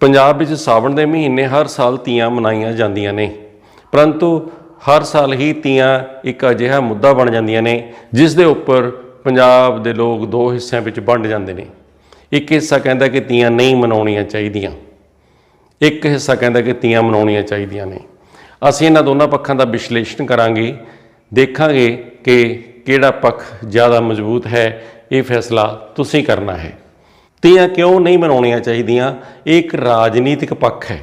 ਪੰਜਾਬ ਵਿੱਚ ਸਾਵਣ ਦੇ ਮਹੀਨੇ ਹਰ ਸਾਲ ਤੀਆਂ ਮਨਾਈਆਂ ਜਾਂਦੀਆਂ ਨੇ। ਪਰੰਤੂ ਹਰ ਸਾਲ ਹੀ ਤੀਆਂ ਇੱਕ ਅਜਿਹਾ ਮੁੱਦਾ ਬਣ ਜਾਂਦੀਆਂ ਨੇ, ਜਿਸ ਦੇ ਉੱਪਰ ਪੰਜਾਬ ਦੇ ਲੋਕ ਦੋ ਹਿੱਸਿਆਂ ਵਿੱਚ ਵੰਡ ਜਾਂਦੇ ਨੇ। ਇੱਕ ਹਿੱਸਾ ਕਹਿੰਦਾ ਕਿ ਤੀਆਂ ਨਹੀਂ ਮਨਾਉਣੀਆਂ ਚਾਹੀਦੀਆਂ। ਇੱਕ ਹਿੱਸਾ ਕਹਿੰਦਾ ਕਿ ਤੀਆਂ ਮਨਾਉਣੀਆਂ ਚਾਹੀਦੀਆਂ ਨੇ। ਅਸੀਂ ਇਹਨਾਂ ਦੋਨਾਂ ਪੱਖਾਂ ਦਾ ਵਿਸ਼ਲੇਸ਼ਣ ਕਰਾਂਗੇ, ਦੇਖਾਂਗੇ ਕਿ ਕਿਹੜਾ ਪੱਖ ਜ਼ਿਆਦਾ ਮਜ਼ਬੂਤ ਹੈ। ਇਹ ਫੈਸਲਾ ਤੁਸੀਂ ਕਰਨਾ ਹੈ। ਤੀਆਂ ਕਿਉਂ ਨਹੀਂ ਮਨਾਉਣੀਆਂ ਚਾਹੀਦੀਆਂ? ਇਹ ਇੱਕ ਰਾਜਨੀਤਿਕ ਪੱਖ ਹੈ।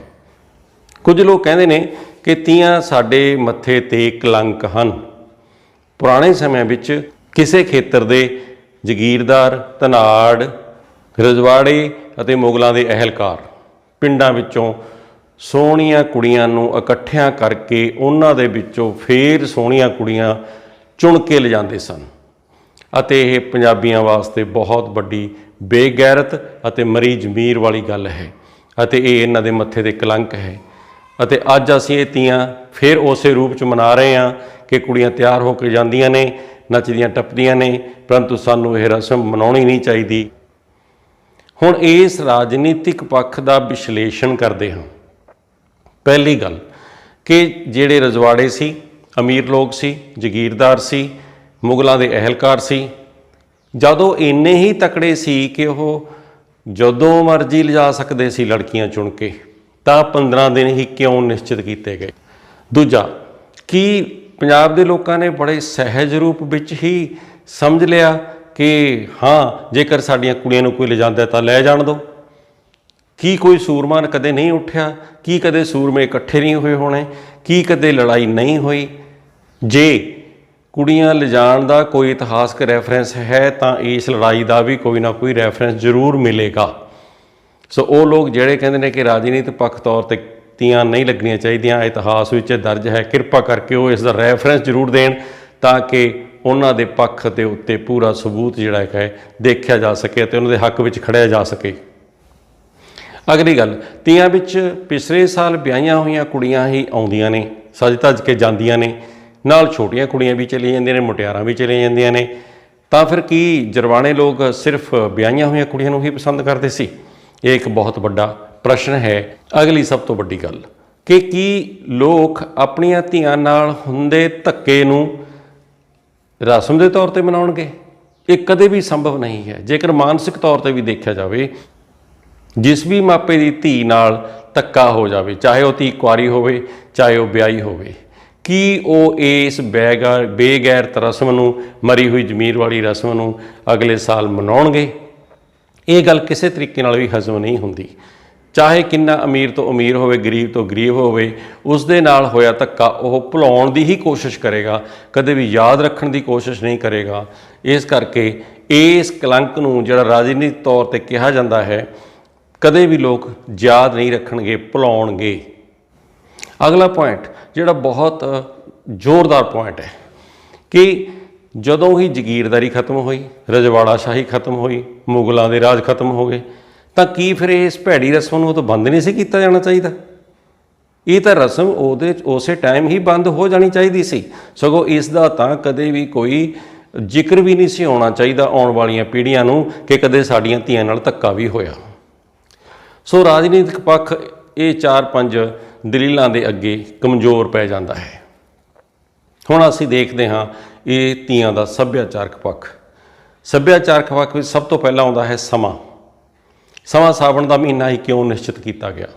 ਕੁਝ ਲੋਕ ਕਹਿੰਦੇ ਨੇ ਕਿ ਤੀਆਂ ਸਾਡੇ ਮੱਥੇ ਤੇ ਕਲੰਕ ਹਨ। ਪੁਰਾਣੇ ਸਮਿਆਂ ਵਿੱਚ ਕਿਸੇ ਖੇਤਰ ਦੇ ਜ਼ਗੀਰਦਾਰ, ਧਨਾੜ, ਰਜਵਾੜੇ ਅਤੇ ਮੁਗਲਾਂ ਦੇ ਅਹਿਲਕਾਰ ਪਿੰਡਾਂ ਵਿੱਚੋਂ ਸੋਹਣੀਆਂ ਕੁੜੀਆਂ ਨੂੰ ਇਕੱਠਿਆਂ ਕਰਕੇ ਉਹਨਾਂ ਦੇ ਵਿੱਚੋਂ ਫੇਰ ਸੋਹਣੀਆਂ ਕੁੜੀਆਂ ਚੁਣ ਕੇ ਲਿਜਾਂਦੇ ਸਨ। ਅਤੇ ਇਹ ਪੰਜਾਬੀਆਂ ਵਾਸਤੇ ਬਹੁਤ ਵੱਡੀ ਬੇਗੈਰਤ ਅਤੇ ਮਰੀ ਜ਼ਮੀਰ ਵਾਲੀ ਗੱਲ ਹੈ ਅਤੇ ਇਹ ਇਹਨਾਂ ਦੇ ਮੱਥੇ ਤੇ ਕਲੰਕ ਹੈ। ਅਤੇ ਅੱਜ ਅਸੀਂ ਇਹ ਤੀਆਂ ਫਿਰ ਉਸੇ ਰੂਪ ਚ ਮਨਾ ਰਹੇ ਹਾਂ ਕਿ ਕੁੜੀਆਂ ਤਿਆਰ ਹੋ ਕੇ ਜਾਂਦੀਆਂ ਨੇ, ਨੱਚਦੀਆਂ ਟੱਪਦੀਆਂ ਨੇ, ਪਰੰਤੂ ਸਾਨੂੰ ਇਹ ਰਸਮ ਮਨਾਉਣੀ ਨਹੀਂ ਚਾਹੀਦੀ। ਹੁਣ ਇਸ ਰਾਜਨੀਤਿਕ ਪੱਖ ਦਾ ਵਿਸ਼ਲੇਸ਼ਣ ਕਰਦੇ ਹਾਂ। ਪਹਿਲੀ ਗੱਲ ਕਿ ਜਿਹੜੇ ਰਜਵਾੜੇ ਸੀ, ਅਮੀਰ ਲੋਕ ਸੀ, ਜ਼ਗੀਰਦਾਰ ਸੀ ਮੁਗਲਾਂ ਦੇ ਅਹਿਲਕਾਰ ਸੀ। ਜਦੋਂ ਇੰਨੇ ਹੀ ਤਕੜੇ ਸੀ ਕਿ ਉਹ ਜਦੋਂ ਮਰਜ਼ੀ ਲਿਜਾ ਸਕਦੇ ਸੀ ਲੜਕੀਆਂ ਚੁਣ ਕੇ, ਤਾਂ 15 ਦਿਨ ਹੀ ਕਿਉਂ ਨਿਸ਼ਚਿਤ ਕੀਤੇ ਗਏ? ਦੂਜਾ, ਕੀ ਪੰਜਾਬ ਦੇ ਲੋਕਾਂ ਨੇ ਬੜੇ ਸਹਿਜ ਰੂਪ ਵਿੱਚ ਹੀ ਸਮਝ ਲਿਆ ਕਿ ਹਾਂ, ਜੇਕਰ ਸਾਡੀਆਂ ਕੁੜੀਆਂ ਨੂੰ ਕੋਈ ਲਿਜਾਂਦਾ ਤਾਂ ਲੈ ਜਾਣ ਦਿਓ ਕੀ ਕੋਈ ਸੂਰਮਾਨ ਕਦੇ ਨਹੀਂ ਉੱਠਿਆ? ਕੀ ਕਦੇ ਸੂਰਮੇ ਇਕੱਠੇ ਨਹੀਂ ਹੋਏ ਹੋਣੇ? ਕੀ ਕਦੇ ਲੜਾਈ ਨਹੀਂ ਹੋਈ? ਜੇ ਕੁੜੀਆਂ ਲਿਜਾਣ ਦਾ ਕੋਈ ਇਤਿਹਾਸਕ ਰੈਫਰੈਂਸ ਹੈ ਤਾਂ ਇਸ ਲੜਾਈ ਦਾ ਵੀ ਕੋਈ ਨਾ ਕੋਈ ਰੈਫਰੈਂਸ ਜ਼ਰੂਰ ਮਿਲੇਗਾ। ਸੋ ਉਹ ਲੋਕ ਜਿਹੜੇ ਕਹਿੰਦੇ ਨੇ ਕਿ ਰਾਜਨੀਤਿਕ ਪੱਖ ਤੌਰ ਤੇ ਤੀਆਂ ਨਹੀਂ ਲੱਗਣੀਆਂ ਚਾਹੀਦੀਆਂ, ਇਤਿਹਾਸ ਵਿੱਚ ਦਰਜ ਹੈ, ਕਿਰਪਾ ਕਰਕੇ ਉਹ ਇਸ ਦਾ ਰੈਫਰੈਂਸ ਜ਼ਰੂਰ ਦੇਣ ਤਾਂ ਕਿ ਉਹਨਾਂ ਦੇ ਪੱਖ ਦੇ ਉੱਤੇ ਪੂਰਾ ਸਬੂਤ ਜਿਹੜਾ ਹੈ ਦੇਖਿਆ ਜਾ ਸਕੇ ਅਤੇ ਉਹਨਾਂ ਦੇ ਹੱਕ ਵਿੱਚ ਖੜਿਆ ਜਾ ਸਕੇ। ਅਗਲੀ ਗੱਲ, ਤੀਆਂ ਵਿੱਚ ਪਿਛਲੇ ਸਾਲ ਵਿਆਹੀਆਂ ਹੋਈਆਂ ਕੁੜੀਆਂ ਹੀ ਆਉਂਦੀਆਂ ਨੇ ਸਜ ਧੱਜ ਕੇ ਜਾਂਦੀਆਂ ਨੇ। ਨਾਲ ਛੋਟੀਆਂ ਕੁੜੀਆਂ ਵੀ ਚਲੀ ਜਾਂਦੀਆਂ ਨੇ, ਮੁਟਿਆਰਾਂ ਵੀ ਚਲੀ ਜਾਂਦੀਆਂ ਨੇ। ਤਾਂ ਫਿਰ ਕੀ ਜਰਵਾਣੇ ਲੋਕ ਸਿਰਫ ਵਿਆਹੀਆਂ ਹੋਈਆਂ ਕੁੜੀਆਂ ਨੂੰ ਹੀ ਪਸੰਦ ਕਰਦੇ ਸੀ? ਇਹ ਇੱਕ ਬਹੁਤ ਵੱਡਾ ਪ੍ਰਸ਼ਨ ਹੈ। ਅਗਲੀ ਸਭ ਤੋਂ ਵੱਡੀ ਗੱਲ, ਕਿ ਕੀ ਲੋਕ ਆਪਣੀਆਂ ਧੀਆਂ ਨਾਲ ਹੁੰਦੇ ਧੱਕੇ ਨੂੰ ਰਸਮ ਦੇ ਤੌਰ ਤੇ ਮਨਾਉਣਗੇ? ਇਹ ਕਦੇ ਵੀ ਸੰਭਵ ਨਹੀਂ ਹੈ। ਜੇਕਰ ਮਾਨਸਿਕ ਤੌਰ ਤੇ ਵੀ ਦੇਖਿਆ ਜਾਵੇ, ਜਿਸ ਵੀ ਮਾਪੇ ਦੀ ਧੀ ਨਾਲ ਧੱਕਾ ਹੋ ਜਾਵੇ, ਚਾਹੇ ਉਹ ਧੀ ਕੁਆਰੀ ਹੋਵੇ, ਚਾਹੇ ਉਹ ਵਿਆਹੀ ਹੋਵੇ ਕੀ ਉਹ ਇਸ ਬੇਗੈਰ ਬੇਗੈਰਤ ਰਸਮ ਨੂੰ, ਮਰੀ ਹੋਈ ਜ਼ਮੀਰ ਵਾਲੀ ਰਸਮ ਨੂੰ ਅਗਲੇ ਸਾਲ ਮਨਾਉਣਗੇ? ਇਹ ਗੱਲ ਕਿਸੇ ਤਰੀਕੇ ਨਾਲ ਵੀ ਹਜ਼ਮ ਨਹੀਂ ਹੁੰਦੀ। ਚਾਹੇ ਕਿੰਨਾ ਅਮੀਰ ਤੋਂ ਅਮੀਰ ਹੋਵੇ, ਗਰੀਬ ਤੋਂ ਗਰੀਬ ਹੋਵੇ ਉਸ ਦੇ ਨਾਲ ਹੋਇਆ ਧੱਕਾ ਉਹ ਭੁਲਾਉਣ ਦੀ ਹੀ ਕੋਸ਼ਿਸ਼ ਕਰੇਗਾ, ਕਦੇ ਵੀ ਯਾਦ ਰੱਖਣ ਦੀ ਕੋਸ਼ਿਸ਼ ਨਹੀਂ ਕਰੇਗਾ। ਇਸ ਕਰਕੇ ਇਸ ਕਲੰਕ ਨੂੰ ਜਿਹੜਾ ਰਾਜਨੀਤਿਕ ਤੌਰ ਤੇ ਕਿਹਾ ਜਾਂਦਾ ਹੈ, ਕਦੇ ਵੀ ਲੋਕ ਯਾਦ ਨਹੀਂ ਰੱਖਣਗੇ, ਭੁਲਾਉਣਗੇ। ਅਗਲਾ ਪੁਆਇੰਟ ਜਿਹੜਾ ਬਹੁਤ ਜ਼ੋਰਦਾਰ ਪੁਆਇੰਟ ਹੈ ਕਿ ਜਦੋਂ ਹੀ ਜ਼ਗੀਰਦਾਰੀ ਖਤਮ ਹੋਈ ਰਜਵਾੜਾ ਸ਼ਾਹੀ ਖਤਮ ਹੋਈ, ਮੁਗਲਾਂ ਦੇ ਰਾਜ ਖਤਮ ਹੋ ਗਏ, ਤਾਂ ਕੀ ਫਿਰ ਇਸ ਭੈੜੀ ਰਸਮ ਨੂੰ ਉਹ ਬੰਦ ਨਹੀਂ ਸੀ ਕੀਤਾ ਜਾਣਾ ਚਾਹੀਦਾ? ਇਹ ਤਾਂ ਰਸਮ ਉਹਦੇ ਉਸੇ ਟਾਈਮ ਹੀ ਬੰਦ ਹੋ ਜਾਣੀ ਚਾਹੀਦੀ ਸੀ। ਸਗੋਂ ਇਸ ਦਾ ਤਾਂ ਕਦੇ ਵੀ ਕੋਈ ਜ਼ਿਕਰ ਵੀ ਨਹੀਂ ਸੀ ਆਉਣਾ ਚਾਹੀਦਾ ਆਉਣ ਵਾਲੀਆਂ ਪੀੜ੍ਹੀਆਂ ਨੂੰ ਕਿ ਕਦੇ ਸਾਡੀਆਂ ਧੀਆਂ ਨਾਲ ਧੱਕਾ ਵੀ ਹੋਇਆ। ਸੋ ਰਾਜਨੀਤਿਕ ਪੱਖ ਇਹ ਚਾਰ ਪੰਜ ਦਲੀਲਾਂ ਦੇ ਅੱਗੇ ਕਮਜ਼ੋਰ ਪੈ ਜਾਂਦਾ ਹੈ। ਹੁਣ ਅਸੀਂ ਦੇਖਦੇ ਹਾਂ ਇਹ ਤੀਆਂ ਦਾ ਸੱਭਿਆਚਾਰਕ ਪੱਖ। ਸੱਭਿਆਚਾਰਕ ਪੱਖ ਵਿੱਚ ਸਭ ਤੋਂ ਪਹਿਲਾਂ ਆਉਂਦਾ ਹੈ ਸਮਾਂ। ਸਮਾਂ ਸਾਵਣ ਦਾ ਮਹੀਨਾ ਹੀ ਕਿਉਂ ਨਿਸ਼ਚਿਤ ਕੀਤਾ ਗਿਆ?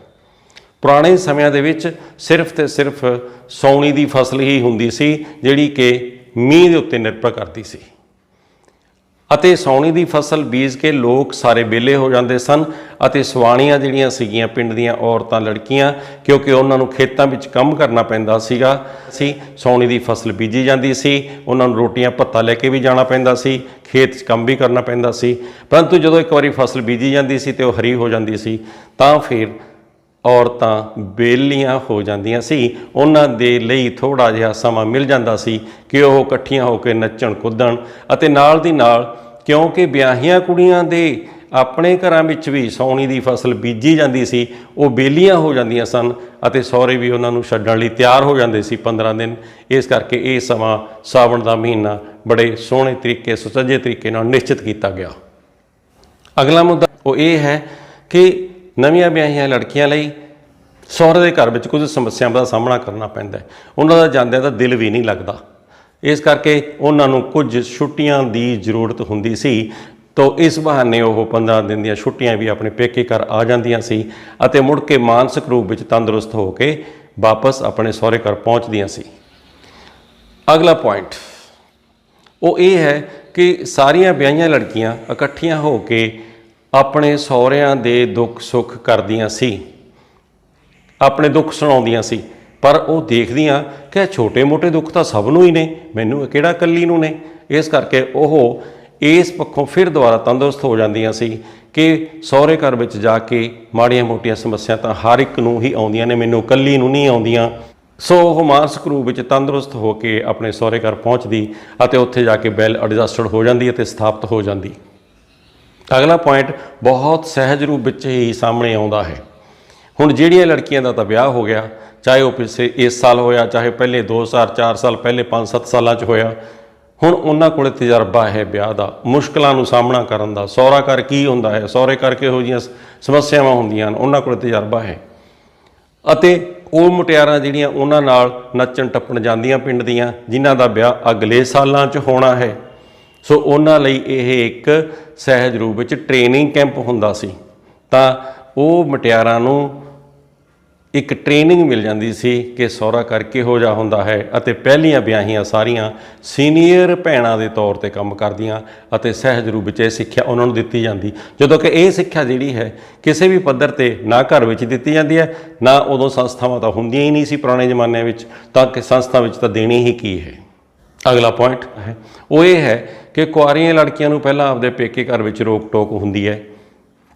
ਪੁਰਾਣੇ ਸਮਿਆਂ ਦੇ ਵਿੱਚ ਸਿਰਫ ਤੇ ਸਿਰਫ ਸੌਣੀ ਦੀ ਫਸਲ ਹੀ ਹੁੰਦੀ ਸੀ, ਜਿਹੜੀ ਕਿ ਮੀਂਹ ਦੇ ਉੱਤੇ ਨਿਰਭਰ ਕਰਦੀ ਸੀ। ਅਤੇ ਸੌਣੀ ਦੀ ਫਸਲ ਬੀਜ ਕੇ ਲੋਕ ਸਾਰੇ ਵਿਹਲੇ ਹੋ ਜਾਂਦੇ ਸਨ ਅਤੇ ਸਵਾਣੀਆਂ ਜਿਹੜੀਆਂ ਸੀਗੀਆਂ ਪਿੰਡ ਦੀਆਂ ਔਰਤਾਂ, ਲੜਕੀਆਂ, ਕਿਉਂਕਿ ਉਹਨਾਂ ਨੂੰ ਖੇਤਾਂ ਵਿੱਚ ਕੰਮ ਕਰਨਾ ਪੈਂਦਾ ਸੀਗਾ, ਸੀ ਸੌਣੀ ਦੀ ਫਸਲ ਬੀਜੀ ਜਾਂਦੀ ਸੀ, ਉਹਨਾਂ ਨੂੰ ਰੋਟੀਆਂ, ਭੱਤਾ ਲੈ ਕੇ ਵੀ ਜਾਣਾ ਪੈਂਦਾ ਸੀ, ਖੇਤ 'ਚ ਕੰਮ ਵੀ ਕਰਨਾ ਪੈਂਦਾ ਸੀ, ਪਰੰਤੂ ਜਦੋਂ ਇੱਕ ਵਾਰੀ ਫਸਲ ਬੀਜੀ ਜਾਂਦੀ ਸੀ ਤੇ ਉਹ ਹਰੀ ਹੋ ਜਾਂਦੀ ਸੀ, ਤਾਂ ਫਿਰ ਔਰਤਾਂ ਬੇਲੀਆਂ ਹੋ ਜਾਂਦੀਆਂ ਸੀ। ਉਹਨਾਂ ਦੇ ਲਈ ਥੋੜਾ ਜਿਹਾ ਸਮਾਂ ਮਿਲ ਜਾਂਦਾ ਸੀ ਕਿ ਉਹ ਇਕੱਠੀਆਂ ਹੋ ਕੇ ਨੱਚਣ ਕੁੱਦਣ ਅਤੇ ਨਾਲ ਦੀ ਨਾਲ ਕਿਉਂਕਿ ਵਿਆਹੀਆਂ ਕੁੜੀਆਂ ਦੇ ਆਪਣੇ ਘਰਾਂ ਵਿੱਚ ਵੀ ਸੌਣੀ ਦੀ ਫਸਲ ਬੀਜੀ ਜਾਂਦੀ ਸੀ, ਉਹ ਬੇਲੀਆਂ ਹੋ ਜਾਂਦੀਆਂ ਸਨ ਅਤੇ ਸਹੁਰੇ ਵੀ ਉਹਨਾਂ ਨੂੰ ਛੱਡਣ ਲਈ ਤਿਆਰ ਹੋ ਜਾਂਦੇ ਸੀ 15 ਦਿਨ। ਇਸ ਕਰਕੇ ਇਹ ਸਮਾਂ ਸਾਵਣ ਦਾ ਮਹੀਨਾ ਬੜੇ ਸੋਹਣੇ ਤਰੀਕੇ, ਸੁਚੱਜੇ ਤਰੀਕੇ ਨਾਲ ਨਿਸ਼ਚਿਤ ਕੀਤਾ ਗਿਆ। ਅਗਲਾ ਮੁੱਦਾ ਉਹ ਇਹ ਹੈ ਕਿ ਨਵੀਆਂ ਵਿਆਹੀਆਂ ਲੜਕੀਆਂ ਲਈ ਸਹੁਰੇ ਦੇ ਘਰ ਵਿੱਚ ਕੁਝ ਸਮੱਸਿਆਵਾਂ ਦਾ ਸਾਹਮਣਾ ਕਰਨਾ ਪੈਂਦਾ ਹੈ। ਉਹਨਾਂ ਦਾ ਜਾਂਦਿਆਂ ਦਾ ਦਿਲ ਵੀ ਨਹੀਂ ਲੱਗਦਾ। ਇਸ ਕਰਕੇ ਉਹਨਾਂ ਨੂੰ ਕੁਝ ਛੁੱਟੀਆਂ ਦੀ ਜ਼ਰੂਰਤ ਹੁੰਦੀ ਸੀ। ਤੋ ਇਸ ਬਹਾਨੇ ਉਹ 15 ਦਿਨ ਦੀਆਂ ਛੁੱਟੀਆਂ ਵੀ ਆਪਣੇ ਪੇਕੇ ਘਰ ਆ ਜਾਂਦੀਆਂ ਸੀ ਅਤੇ ਮੁੜ ਕੇ ਮਾਨਸਿਕ ਰੂਪ ਵਿੱਚ ਤੰਦਰੁਸਤ ਹੋ ਕੇ ਵਾਪਸ ਆਪਣੇ ਸਹੁਰੇ ਘਰ ਪਹੁੰਚਦੀਆਂ ਸੀ। ਅਗਲਾ ਪੁਆਇੰਟ ਉਹ ਇਹ ਹੈ ਕਿ ਸਾਰੀਆਂ ਵਿਆਹੀਆਂ ਲੜਕੀਆਂ ਇਕੱਠੀਆਂ ਹੋ ਕੇ ਆਪਣੇ ਸਹੁਰਿਆਂ ਦੇ ਦੁੱਖ ਸੁੱਖ ਕਰਦੀਆਂ ਸੀ। ਆਪਣੇ ਦੁੱਖ ਸੁਣਾਉਂਦੀਆਂ ਸੀ। ਪਰ ਉਹ ਦੇਖਦੀਆਂ ਕਿ ਛੋਟੇ-ਮੋਟੇ ਦੁੱਖ ਤਾਂ ਸਭ ਨੂੰ ਹੀ ਨੇ। ਮੈਨੂੰ ਕਿਹੜਾ ਇਕੱਲੀ ਨੂੰ ਨੇ? ਇਸ ਕਰਕੇ ਉਹ ਇਸ ਪੱਖੋਂ ਫਿਰ ਦੁਬਾਰਾ ਤੰਦਰੁਸਤ ਹੋ ਜਾਂਦੀਆਂ ਸੀ ਕਿ ਸਹੁਰੇ ਘਰ ਵਿੱਚ ਜਾ ਕੇ ਮਾੜੀਆਂ-ਮੋਟੀਆਂ ਸਮੱਸਿਆ ਤਾਂ ਹਰ ਇੱਕ ਨੂੰ ਹੀ ਆਉਂਦੀਆਂ ਨੇ। ਮੈਨੂੰ ਇਕੱਲੀ ਨੂੰ ਨਹੀਂ ਆਉਂਦੀਆਂ। ਸੋ ਉਹ ਮਾਨਸਿਕ ਰੂਪ ਵਿੱਚ ਤੰਦਰੁਸਤ ਹੋ ਕੇ ਆਪਣੇ ਸਹੁਰੇ ਘਰ ਪਹੁੰਚਦੀ ਅਤੇ ਉੱਥੇ ਜਾ ਕੇ ਬੈਲ ਐਡਜਸਟਡ ਹੋ ਜਾਂਦੀ ਅਤੇ ਸਥਾਪਿਤ ਹੋ ਜਾਂਦੀ। ਅਗਲਾ ਪੁਆਇੰਟ ਬਹੁਤ ਸਹਿਜ ਰੂਪ ਵਿੱਚ ਹੀ ਸਾਹਮਣੇ ਆਉਂਦਾ ਹੈ। ਹੁਣ ਜਿਹੜੀਆਂ ਲੜਕੀਆਂ ਦਾ ਤਾਂ ਵਿਆਹ ਹੋ ਗਿਆ, ਚਾਹੇ ਉਹ ਪਿਛੇ ਇਸ ਸਾਲ ਹੋਇਆ, ਚਾਹੇ ਪਹਿਲੇ 2 ਸਾਲ 4 ਸਾਲ, ਪਹਿਲੇ 5-7 ਸਾਲਾਂ 'ਚ ਹੋਇਆ, ਹੁਣ ਉਹਨਾਂ ਕੋਲੇ ਤਜਰਬਾ ਹੈ ਵਿਆਹ ਦਾ, ਮੁਸ਼ਕਲਾਂ ਨੂੰ ਸਾਹਮਣਾ ਕਰਨ ਦਾ, ਸਹੁਰਾ ਘਰ ਕੀ ਹੁੰਦਾ ਹੈ, ਸਹੁਰੇ ਕਰਕੇ ਕਿਹੋ ਜਿਹੀਆਂ ਸ- ਸਮੱਸਿਆਵਾਂ ਹੁੰਦੀਆਂ ਹਨ, ਉਹਨਾਂ ਕੋਲੇ ਤਜਰਬਾ ਹੈ। ਅਤੇ ਉਹ ਮੁਟਿਆਰਾਂ ਜਿਹੜੀਆਂ ਉਹਨਾਂ ਨਾਲ ਨੱਚਣ ਟੱਪਣ ਜਾਂਦੀਆਂ ਪਿੰਡ ਦੀਆਂ, ਜਿਨ੍ਹਾਂ ਦਾ ਵਿਆਹ ਅਗਲੇ ਸਾਲਾਂ 'ਚ ਹੋਣਾ ਹੈ। ਸੋ ਉਹਨਾਂ ਲਈ ਇਹ ਇੱਕ ਸਹਿਜ ਰੂਪ ਵਿੱਚ ਟ੍ਰੇਨਿੰਗ ਕੈਂਪ ਹੁੰਦਾ ਸੀ। ਤਾਂ ਉਹ ਮਟਿਆਰਾਂ ਨੂੰ ਇੱਕ ਟ੍ਰੇਨਿੰਗ ਮਿਲ ਜਾਂਦੀ ਸੀ ਕਿ ਸਹੁਰਾ ਕਰ ਕਿਹੋ ਜਿਹਾ ਹੁੰਦਾ ਹੈ ਅਤੇ ਪਹਿਲੀਆਂ ਵਿਆਹੀਆਂ ਸਾਰੀਆਂ ਸੀਨੀਅਰ ਭੈਣਾਂ ਦੇ ਤੌਰ ਤੇ ਕੰਮ ਕਰਦੀਆਂ ਅਤੇ ਸਹਿਜ ਰੂਪ ਵਿੱਚ ਇਹ ਸਿੱਖਿਆ ਉਹਨਾਂ ਨੂੰ ਦਿੱਤੀ ਜਾਂਦੀ। ਜਦੋਂ ਕਿ ਇਹ ਸਿੱਖਿਆ ਜਿਹੜੀ ਹੈ ਕਿਸੇ ਵੀ ਪੱਧਰ ਤੇ ਨਾ ਘਰ ਵਿੱਚ ਦਿੱਤੀ ਜਾਂਦੀ ਹੈ, ਨਾ ਉਦੋਂ ਸੰਸਥਾਵਾਂ ਤਾਂ ਹੁੰਦੀਆਂ ਹੀ ਨਹੀਂ ਸੀ ਪੁਰਾਣੇ ਜ਼ਮਾਨੇ ਵਿੱਚ, ਤਾਂ ਕਿ ਸੰਸਥਾ ਵਿੱਚ ਤਾਂ ਦੇਣੀ ਹੀ ਕੀ ਹੈ। ਅਗਲਾ ਪੁਆਇੰਟ ਹੈ। ਉਹ ਇਹ ਹੈ ਕਿ ਕੁਆਰੀਆਂ ਲੜਕੀਆਂ ਨੂੰ ਪਹਿਲਾਂ ਆਪਦੇ ਪੇਕੇ ਘਰ ਵਿੱਚ ਰੋਕ ਟੋਕ ਹੁੰਦੀ ਹੈ।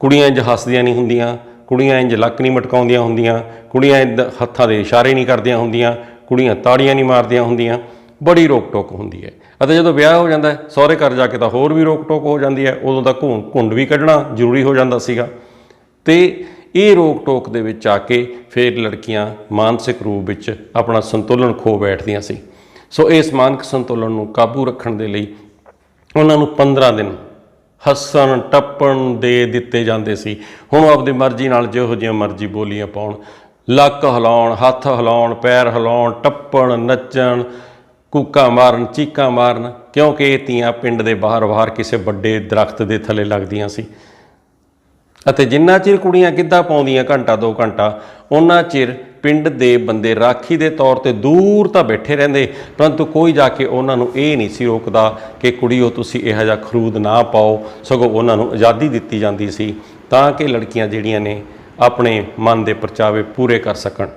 ਕੁੜੀਆਂ ਇੰਜ ਹੱਸਦੀਆਂ ਨਹੀਂ ਹੁੰਦੀਆਂ, ਕੁੜੀਆਂ ਇੰਜ ਲੱਕ ਨਹੀਂ ਮਟਕਾਉਂਦੀਆਂ ਹੁੰਦੀਆਂ, ਕੁੜੀਆਂ ਇੰਜ ਹੱਥਾਂ ਦੇ ਇਸ਼ਾਰੇ ਨਹੀਂ ਕਰਦੀਆਂ ਹੁੰਦੀਆਂ, ਕੁੜੀਆਂ ਤਾੜੀਆਂ ਨਹੀਂ ਮਾਰਦੀਆਂ ਹੁੰਦੀਆਂ, ਬੜੀ ਰੋਕ ਟੋਕ ਹੁੰਦੀ ਹੈ। ਅਤੇ ਜਦੋਂ ਵਿਆਹ ਹੋ ਜਾਂਦਾ ਹੈ, ਸਹੁਰੇ ਘਰ ਜਾ ਕੇ ਤਾਂ ਹੋਰ ਵੀ ਰੋਕ ਟੋਕ ਹੋ ਜਾਂਦੀ ਹੈ, ਉਦੋਂ ਤਾਂ ਘੁੰ, ਘੁੰਡ ਵੀ ਕੱਢਣਾ ਜ਼ਰੂਰੀ ਹੋ ਜਾਂਦਾ ਸੀਗਾ। ਤੇ ਇਹ ਰੋਕ ਟੋਕ ਦੇ ਵਿੱਚ ਆ ਕੇ ਫਿਰ ਲੜਕੀਆਂ ਮਾਨਸਿਕ ਰੂਪ ਵਿੱਚ ਆਪਣਾ ਸੰਤੁਲਨ ਖੋ ਬੈਠਦੀਆਂ ਸੀ। ਸੋ ਇਸ ਮਾਨਸਿਕ ਸੰਤੁਲਨ ਨੂੰ ਕਾਬੂ ਰੱਖਣ ਦੇ ਲਈ ਉਹਨਾਂ ਨੂੰ 15 ਦਿਨ ਹੱਸਣ, ਟੱਪਣ ਦੇ ਦਿੱਤੇ ਜਾਂਦੇ ਸੀ। ਹੁਣ ਉਹ ਆਪਦੀ ਮਰਜ਼ੀ ਨਾਲ ਜਿਹੋ ਜਿਹੀਆਂ ਮਰਜ਼ੀ ਬੋਲੀਆਂ ਪਾਉਣ। ਲੱਕ ਹਿਲਾਉਣ, ਹੱਥ ਹਿਲਾਉਣ, ਪੈਰ ਹਿਲਾਉਣ, ਟੱਪਣ, ਨੱਚਣ, ਕੂਕਾਂ ਮਾਰਨ, ਚੀਕਾਂ ਮਾਰਨ, ਕਿਉਂਕਿ ਇਹ ਤੀਆਂ ਪਿੰਡ ਦੇ ਬਾਹਰ-ਬਾਹਰ ਕਿਸੇ ਵੱਡੇ ਦਰਖਤ ਦੇ ਥੱਲੇ ਲੱਗਦੀਆਂ ਸੀ। ਅਤੇ ਜਿੰਨਾ ਚਿਰ ਕੁੜੀਆਂ ਗਿੱਧਾ ਪਾਉਂਦੀਆਂ ਘੰਟਾ 2 ਘੰਟਾ, ਉਹਨਾਂ ਚਿਰ ਪਿੰਡ ਦੇ ਬੰਦੇ ਰਾਖੀ ਦੇ ਤੌਰ ਤੇ ਦੂਰ ਤਾਂ ਬੈਠੇ ਰਹਿੰਦੇ, ਪਰੰਤੂ ਕੋਈ ਜਾ ਕੇ ਉਹਨਾਂ ਨੂੰ ਇਹ ਨਹੀਂ ਸੀ ਰੋਕਦਾ ਕਿ ਕੁੜੀਓ ਤੁਸੀਂ ਇਹੋ ਜਿਹਾ ਖਰੂਦ ਨਾ ਪਾਓ, ਸਗੋਂ ਉਹਨਾਂ ਨੂੰ ਆਜ਼ਾਦੀ ਦਿੱਤੀ ਜਾਂਦੀ ਸੀ ਤਾਂ ਕਿ ਲੜਕੀਆਂ ਜਿਹੜੀਆਂ ਨੇ ਆਪਣੇ ਮਨ ਦੇ ਪਰਚਾਵੇ ਪੂਰੇ ਕਰ ਸਕਣ।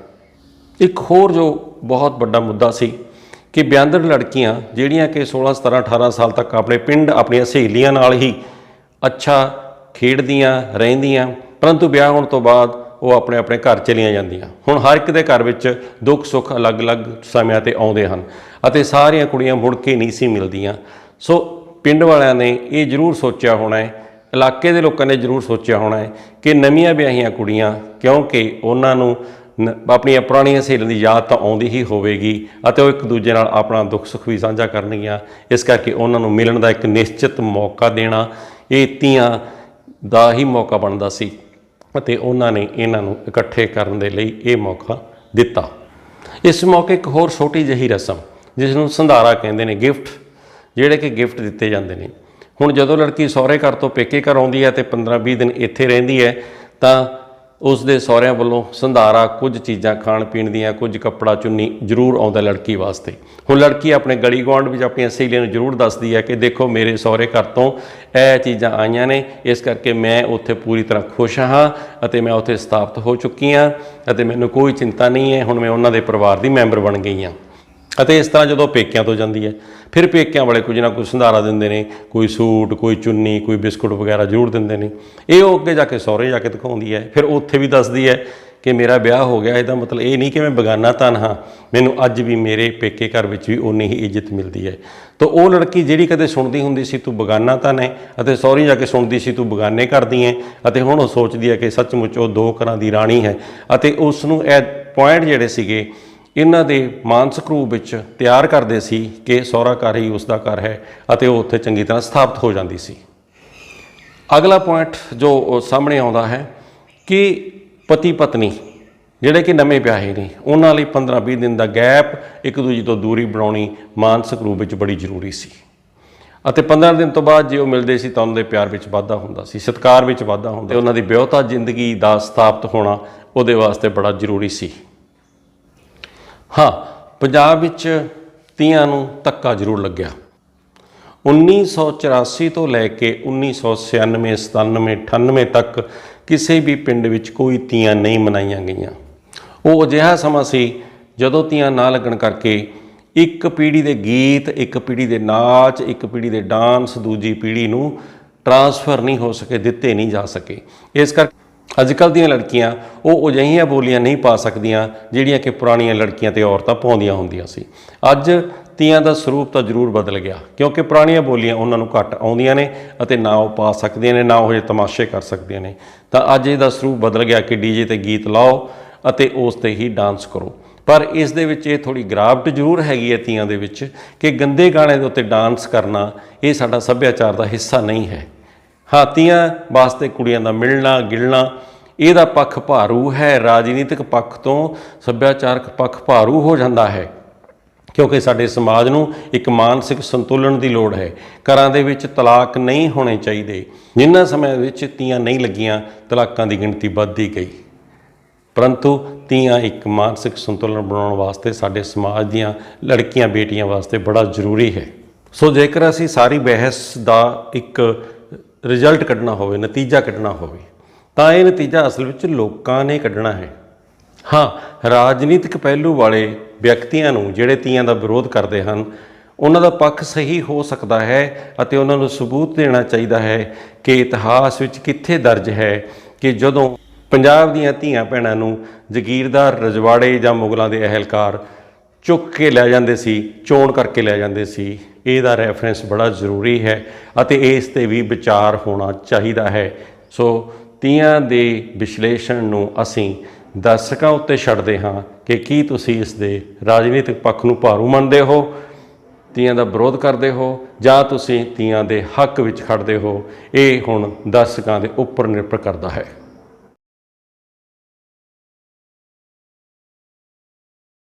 ਇੱਕ ਹੋਰ ਜੋ ਬਹੁਤ ਵੱਡਾ ਮੁੱਦਾ ਸੀ ਕਿ ਬਿਆੰਦਰ ਲੜਕੀਆਂ ਜਿਹੜੀਆਂ ਕਿ 16 17 18 ਸਾਲ ਤੱਕ ਆਪਣੇ ਪਿੰਡ, ਆਪਣੀਆਂ ਸਹੇਲੀਆਂ ਨਾਲ ਹੀ ਅੱਛਾ ਖੇਡਦੀਆਂ, ਰਹਿੰਦੀਆਂ, ਪਰੰਤੂ ਵਿਆਹ ਹੋਣ ਤੋਂ ਬਾਅਦ ਉਹ ਆਪਣੇ ਆਪਣੇ ਘਰ ਚਲੀਆਂ ਜਾਂਦੀਆਂ। ਹੁਣ ਹਰ ਇੱਕ ਦੇ ਘਰ ਵਿੱਚ ਦੁੱਖ ਸੁੱਖ ਅਲੱਗ-ਅਲੱਗ ਸਮਿਆਂ ਤੇ ਆਉਂਦੇ ਹਨ ਅਤੇ ਸਾਰੀਆਂ ਕੁੜੀਆਂ ਮੁੜ ਕੇ ਨਹੀਂ ਸੀ ਮਿਲਦੀਆਂ। ਸੋ ਪਿੰਡ ਵਾਲਿਆਂ ਨੇ ਇਹ ਜ਼ਰੂਰ ਸੋਚਿਆ ਹੋਣਾ ਹੈ, ਇਲਾਕੇ ਦੇ ਲੋਕਾਂ ਨੇ ਜ਼ਰੂਰ ਸੋਚਿਆ ਹੋਣਾ ਹੈ ਕਿ ਨਵੀਆਂ ਵਿਆਹੀਆਂ ਕੁੜੀਆਂ, ਕਿਉਂਕਿ ਉਹਨਾਂ ਨੂੰ ਨ- ਆਪਣੀਆਂ ਪੁਰਾਣੀਆਂ ਸਹੇਲੀਆਂ ਦੀ ਯਾਦ ਤਾਂ ਆਉਂਦੀ ਹੀ ਹੋਵੇਗੀ ਅਤੇ ਉਹ ਇੱਕ ਦੂਜੇ ਨਾਲ ਆਪਣਾ ਦੁੱਖ ਸੁੱਖ ਵੀ ਸਾਂਝਾ ਕਰਨਗੀਆਂ। ਇਸ ਕਰਕੇ ਉਹਨਾਂ ਨੂੰ ਮਿਲਣ ਦਾ ਇੱਕ ਨਿਸ਼ਚਿਤ ਮੌਕਾ ਦੇਣਾ, ਇਹ ਤੀਆਂ ਦਾ ਹੀ ਮੌਕਾ ਬਣਦਾ ਸੀ। ਅਤੇ ਉਹਨਾਂ ਨੇ ਇਹਨਾਂ ਨੂੰ ਇਕੱਠੇ ਕਰਨ ਦੇ ਲਈ ਇਹ ਮੌਕਾ ਦਿੱਤਾ। ਇਸ ਮੌਕੇ ਇੱਕ ਹੋਰ ਛੋਟੀ ਜਿਹੀ ਰਸਮ, ਜਿਸ ਨੂੰ ਸੰਧਾਰਾ ਕਹਿੰਦੇ ਨੇ, ਗਿਫਟ, ਜਿਹੜੇ ਕਿ ਗਿਫਟ ਦਿੱਤੇ ਜਾਂਦੇ ਨੇ। ਹੁਣ ਜਦੋਂ ਲੜਕੀ ਸਹੁਰੇ ਘਰ ਤੋਂ ਪੇਕੇ ਘਰ ਆਉਂਦੀ ਹੈ ਤੇ 15-20 ਦਿਨ ਇੱਥੇ ਰਹਿੰਦੀ ਹੈ, ਤਾਂ ਉਸ ਦੇ ਸਹੁਰਿਆਂ ਵੱਲੋਂ ਸੰਧਾਰਾ, ਕੁਝ ਚੀਜ਼ਾਂ ਖਾਣ ਪੀਣ ਦੀਆਂ, ਕੁਝ ਕੱਪੜਾ ਚੁੰਨੀ ਜ਼ਰੂਰ ਆਉਂਦਾ ਲੜਕੀ ਵਾਸਤੇ। ਹੁਣ ਲੜਕੀ ਆਪਣੇ ਗਲੀ ਗੁਆਂਢ ਵਿੱਚ ਆਪਣੀਆਂ ਸਹੇਲੀਆਂ ਨੂੰ ਜ਼ਰੂਰ ਦੱਸਦੀ ਹੈ ਕਿ ਦੇਖੋ ਮੇਰੇ ਸਹੁਰੇ ਘਰ ਤੋਂ ਇਹ ਚੀਜ਼ਾਂ ਆਈਆਂ ਨੇ, ਇਸ ਕਰਕੇ ਮੈਂ ਉੱਥੇ ਪੂਰੀ ਤਰ੍ਹਾਂ ਖੁਸ਼ ਹਾਂ ਅਤੇ ਮੈਂ ਉੱਥੇ ਸਥਾਪਿਤ ਹੋ ਚੁੱਕੀ ਹਾਂ ਅਤੇ ਮੈਨੂੰ ਕੋਈ ਚਿੰਤਾ ਨਹੀਂ ਹੈ, ਹੁਣ ਮੈਂ ਉਹਨਾਂ ਦੇ ਪਰਿਵਾਰ ਦੀ ਮੈਂਬਰ ਬਣ ਗਈ ਹਾਂ। ਅਤੇ ਇਸ ਤਰ੍ਹਾਂ ਜਦੋਂ ਪੇਕਿਆਂ ਤੋਂ ਜਾਂਦੀ ਹੈ, ਫਿਰ ਪੇਕਿਆਂ ਵਾਲੇ ਕੁਝ ਨਾ ਕੁਝ ਸੰਧਾਰਾ ਦਿੰਦੇ ਨੇ, ਕੋਈ ਸੂਟ, ਕੋਈ ਚੁੰਨੀ, ਕੋਈ ਬਿਸਕੁਟ ਵਗੈਰਾ ਜ਼ਰੂਰ ਦਿੰਦੇ ਨੇ। ਇਹ ਉਹ ਅੱਗੇ ਜਾ ਕੇ ਸਹੁਰੇ ਜਾ ਕੇ ਦਿਖਾਉਂਦੀ ਹੈ, ਫਿਰ ਉੱਥੇ ਵੀ ਦੱਸਦੀ ਹੈ ਕਿ ਮੇਰਾ ਵਿਆਹ ਹੋ ਗਿਆ, ਇਹਦਾ ਮਤਲਬ ਇਹ ਨਹੀਂ ਕਿ ਮੈਂ ਬਗਾਨਾ ਤਨ ਹਾਂ, ਮੈਨੂੰ ਅੱਜ ਵੀ ਮੇਰੇ ਪੇਕੇ ਘਰ ਵਿੱਚ ਵੀ ਉਨੀ ਹੀ ਇੱਜ਼ਤ ਮਿਲਦੀ ਹੈ। ਤਾਂ ਉਹ ਲੜਕੀ ਜਿਹੜੀ ਕਦੇ ਸੁਣਦੀ ਹੁੰਦੀ ਸੀ, ਤੂੰ ਬਗਾਨਾ ਤਨ ਹੈ ਅਤੇ ਸਹੁਰੇ ਜਾ ਕੇ ਸੁਣਦੀ ਸੀ, ਤੂੰ ਬਗਾਨੇ ਕਰਦੀ ਹੈ ਅਤੇ ਹੁਣ ਉਹ ਸੋਚਦੀ ਹੈ ਕਿ ਸੱਚਮੁੱਚ ਉਹ ਦੋ ਘਰਾਂ ਦੀ ਰਾਣੀ ਹੈ। ਅਤੇ ਉਸ ਨੂੰ ਇਹ ਪੁਆਇੰਟ ਜਿਹੜੇ ਸੀਗੇ ਇਹਨਾਂ ਦੇ ਮਾਨਸਿਕ ਰੂਪ ਵਿੱਚ ਤਿਆਰ ਕਰਦੇ ਸੀ ਕਿ ਸਹੁਰਾ ਘਰ ਹੀ ਉਸ ਦਾ ਘਰ ਹੈ ਅਤੇ ਉਹ ਉੱਥੇ ਚੰਗੀ ਤਰ੍ਹਾਂ ਸਥਾਪਿਤ ਹੋ ਜਾਂਦੀ ਸੀ। ਅਗਲਾ ਪੁਆਇੰਟ ਜੋ ਉਹ ਸਾਹਮਣੇ ਆਉਂਦਾ ਹੈ ਕਿ ਪਤੀ ਪਤਨੀ ਜਿਹੜੇ ਕਿ ਨਵੇਂ ਵਿਆਹੇ ਨੇ, ਉਹਨਾਂ ਲਈ 15-20 ਦਿਨ ਦਾ ਗੈਪ ਇੱਕ ਦੂਜੇ ਤੋਂ ਦੂਰੀ ਬਣਾਉਣੀ ਮਾਨਸਿਕ ਰੂਪ ਵਿੱਚ ਬੜੀ ਜ਼ਰੂਰੀ ਸੀ। ਅਤੇ 15 ਦਿਨ ਤੋਂ ਬਾਅਦ ਜੇ ਉਹ ਮਿਲਦੇ ਸੀ ਤਾਂ ਉਹਨਾਂ ਦੇ ਪਿਆਰ ਵਿੱਚ ਵਾਧਾ ਹੁੰਦਾ ਸੀ, ਸਤਿਕਾਰ ਵਿੱਚ ਵਾਧਾ ਹੁੰਦਾ ਉਹਨਾਂ ਦੀ ਵਿਆਹਤਾ ਜ਼ਿੰਦਗੀ ਦਾ ਸਥਾਪਿਤ ਹੋਣਾ ਉਹਦੇ ਵਾਸਤੇ ਬੜਾ ਜ਼ਰੂਰੀ ਸੀ। ਹਾਂ, ਪੰਜਾਬ ਵਿੱਚ ਤੀਆਂ ਨੂੰ ਧੱਕਾ ਜ਼ਰੂਰ ਲੱਗਿਆ। 1984 ਤੋਂ ਲੈ ਕੇ 1996 97 98 ਤੱਕ ਕਿਸੇ ਵੀ ਪਿੰਡ ਵਿੱਚ ਕੋਈ ਤੀਆਂ ਨਹੀਂ ਮਨਾਈਆਂ ਗਈਆਂ। ਉਹ ਅਜਿਹਾ ਸਮਾਂ ਸੀ ਜਦੋਂ ਤੀਆਂ ਨਾ ਲੱਗਣ ਕਰਕੇ ਇੱਕ ਪੀੜ੍ਹੀ ਦੇ ਗੀਤ, ਇੱਕ ਪੀੜ੍ਹੀ ਦੇ ਨਾਚ, ਇੱਕ ਪੀੜ੍ਹੀ ਦੇ ਡਾਂਸ ਦੂਜੀ ਪੀੜ੍ਹੀ ਨੂੰ ਟਰਾਂਸਫਰ ਨਹੀਂ ਹੋ ਸਕੇ, ਦਿੱਤੇ ਨਹੀਂ ਜਾ ਸਕੇ। ਇਸ ਕਰਕੇ ਅੱਜ ਕੱਲ੍ਹ ਦੀਆਂ ਲੜਕੀਆਂ, ਉਹ ਅਜਿਹੀਆਂ ਬੋਲੀਆਂ ਨਹੀਂ ਪਾ ਸਕਦੀਆਂ ਜਿਹੜੀਆਂ ਕਿ ਪੁਰਾਣੀਆਂ ਲੜਕੀਆਂ ਤੇ ਔਰਤਾਂ ਪਾਉਂਦੀਆਂ ਹੁੰਦੀਆਂ ਸੀ। ਅੱਜ ਤੀਆਂ ਦਾ ਸਰੂਪ ਤਾਂ ਜ਼ਰੂਰ ਬਦਲ ਗਿਆ, ਕਿਉਂਕਿ ਪੁਰਾਣੀਆਂ ਬੋਲੀਆਂ ਉਹਨਾਂ ਨੂੰ ਘੱਟ ਆਉਂਦੀਆਂ ਨੇ ਅਤੇ ਨਾ ਉਹ ਪਾ ਸਕਦੀਆਂ ਨੇ, ਨਾ ਉਹ ਜੇ ਤਮਾਸ਼ੇ ਕਰ ਸਕਦੀਆਂ ਨੇ। ਤਾਂ ਅੱਜ ਇਹਦਾ ਸਰੂਪ ਬਦਲ ਗਿਆ ਕਿ ਡੀਜੇ ਤੇ ਗੀਤ ਲਾਓ ਅਤੇ ਉਸ ਤੇ ਹੀ ਡਾਂਸ ਕਰੋ। ਪਰ ਇਸ ਦੇ ਵਿੱਚ ਇਹ ਥੋੜੀ ਗਰਾਵਟ ਜ਼ਰੂਰ ਹੈਗੀ ਹੈ ਤੀਆਂ ਦੇ ਵਿੱਚ ਕਿ ਗੰਦੇ ਗਾਣੇ ਦੇ ਉੱਤੇ ਡਾਂਸ ਕਰਨਾ ਇਹ ਸਾਡਾ ਸੱਭਿਆਚਾਰ ਦਾ ਹਿੱਸਾ ਨਹੀਂ ਹੈ। ਹਾਤੀਆਂ ਵਾਸਤੇ ਕੁੜੀਆਂ ਦਾ ਮਿਲਣਾ, ਗਿਲਣਾ, ਇਹਦਾ ਪੱਖ ਭਾਰੂ ਹੈ। ਰਾਜਨੀਤਿਕ ਪੱਖ ਤੋਂ ਸੱਭਿਆਚਾਰਕ ਪੱਖ ਭਾਰੂ ਹੋ ਜਾਂਦਾ ਹੈ, ਕਿਉਂਕਿ ਸਾਡੇ ਸਮਾਜ ਨੂੰ ਇੱਕ ਮਾਨਸਿਕ ਸੰਤੁਲਨ ਦੀ ਲੋੜ ਹੈ। ਘਰਾਂ ਦੇ ਵਿੱਚ ਤਲਾਕ ਨਹੀਂ ਹੋਣੇ ਚਾਹੀਦੇ। ਜਿੰਨਾ ਸਮੇਂ ਵਿੱਚ ਤੀਆਂ ਨਹੀਂ ਲੱਗੀਆਂ, ਤਲਾਕਾਂ ਦੀ ਗਿਣਤੀ ਵੱਧਦੀ ਗਈ। ਪਰੰਤੂ ਤੀਆਂ ਇੱਕ ਮਾਨਸਿਕ ਸੰਤੁਲਨ ਬਣਾਉਣ ਵਾਸਤੇ ਸਾਡੇ ਸਮਾਜ ਦੀਆਂ ਲੜਕੀਆਂ, ਬੇਟੀਆਂ ਵਾਸਤੇ ਬੜਾ ਜ਼ਰੂਰੀ ਹੈ। ਸੋ ਜੇਕਰ ਅਸੀਂ ਸਾਰੀ ਬਹਿਸ ਦਾ ਇੱਕ ਰਿਜ਼ਲਟ ਕੱਢਣਾ ਹੋਵੇ, ਨਤੀਜਾ ਕੱਢਣਾ ਹੋਵੇ, ਤਾਂ ਇਹ ਨਤੀਜਾ ਅਸਲ ਵਿੱਚ ਲੋਕਾਂ ਨੇ ਕੱਢਣਾ ਹੈ। ਹਾਂ, ਰਾਜਨੀਤਿਕ ਪਹਿਲੂ ਵਾਲੇ ਵਿਅਕਤੀਆਂ ਨੂੰ ਜਿਹੜੇ ਤੀਆਂ ਦਾ ਵਿਰੋਧ ਕਰਦੇ ਹਨ, ਉਹਨਾਂ ਦਾ ਪੱਖ ਸਹੀ ਹੋ ਸਕਦਾ ਹੈ ਅਤੇ ਉਹਨਾਂ ਨੂੰ ਸਬੂਤ ਦੇਣਾ ਚਾਹੀਦਾ ਹੈ ਕਿ ਇਤਿਹਾਸ ਵਿੱਚ ਕਿੱਥੇ ਦਰਜ ਹੈ ਕਿ ਜਦੋਂ ਪੰਜਾਬ ਦੀਆਂ ਧੀਆਂ ਭੈਣਾਂ ਨੂੰ ਜ਼ਗੀਰਦਾਰ ਰਜਵਾੜੇ ਜਾਂ ਮੁਗਲਾਂ ਦੇ ਅਹਿਲਕਾਰ ਚੁੱਕ ਕੇ ਲੈ ਜਾਂਦੇ ਸੀ, ਚੋਣ ਕਰਕੇ ਲੈ ਜਾਂਦੇ ਸੀ ਇਹਦਾ ਰੈਫਰੈਂਸ ਬੜਾ ਜ਼ਰੂਰੀ ਹੈ ਅਤੇ ਇਸ ਤੇ ਵੀ ਵਿਚਾਰ ਹੋਣਾ ਚਾਹੀਦਾ ਹੈ। ਸੋ ਤੀਆਂ ਦੇ ਵਿਸ਼ਲੇਸ਼ਣ ਨੂੰ ਅਸੀਂ ਦਰਸ਼ਕਾਂ ਉੱਤੇ ਛੱਡਦੇ ਹਾਂ ਕਿ ਕੀ ਤੁਸੀਂ ਇਸ ਦੇ ਰਾਜਨੀਤਿਕ ਪੱਖ ਨੂੰ ਭਾਰੂ ਮੰਨਦੇ ਹੋ, ਤੀਆਂ ਦਾ ਵਿਰੋਧ ਕਰਦੇ ਹੋ ਜਾਂ ਤੁਸੀਂ ਤੀਆਂ ਦੇ ਹੱਕ ਵਿੱਚ ਖੜਦੇ ਹੋ। ਇਹ ਹੁਣ ਦਰਸ਼ਕਾਂ ਦੇ ਉੱਪਰ ਨਿਰਭਰ ਕਰਦਾ ਹੈ।